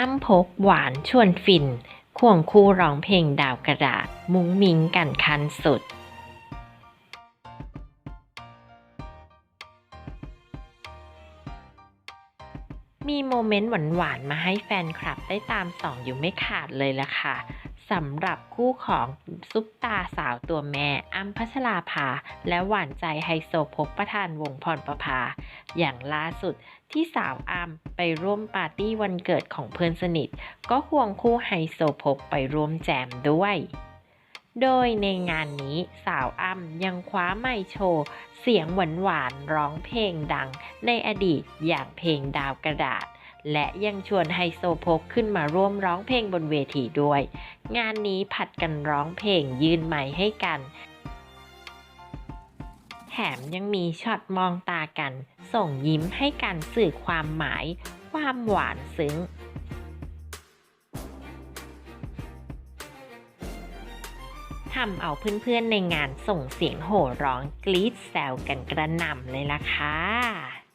อ้ำพกหวานชวนฟิน ควงคู่ร้องเพลงดาวกระดาษ มุ้งมิ้งกันคันสุดมีโมเมนต์หวานๆ มาให้แฟนคลับได้ตามส่องอยู่ไม่ขาดเลยล่ะค่ะสำหรับคู่ของซุปตาสาวตัวแม่อ้ำพัชราภา และหวานใจไฮโซภพประธานวงพรประภา อย่างล่าสุดที่สาวอ้ำไปร่วมปาร์ตี้วันเกิดของเพื่อนสนิท ก็ควงคู่ไฮโซภพไปร่วมแจมด้วย โดยในงานนี้สาวอ้ำยังคว้าไมโชว์เสียงหวานๆร้องเพลงดังในอดีตอย่างเพลงดาวกระดาษและยังชวนไฮโซโพกขึ้นมาร่วมร้องเพลงบนเวทีด้วย งานนี้ผัดกันร้องเพลงยืนไมค์ให้กัน แถมยังมีช็อตมองตากัน ส่งยิ้มให้กันสื่อความหมาย ความหวานซึ้ง ทำเอาเพื่อนๆในงานส่งเสียงโห่ร้องกรี๊ดแซวกันกระหน่ำเลยล่ะค่ะ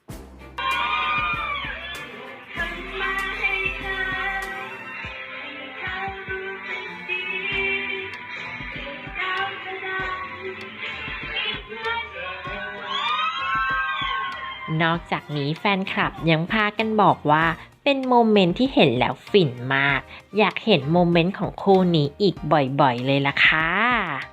นอกจากนี้แฟนคลับยังพากันบอกว่าเป็นโมเมนต์ที่เห็นแล้วฝินมาก อยากเห็นโมเมนต์ของคู่นี้อีกบ่อยๆเลยล่ะค่ะ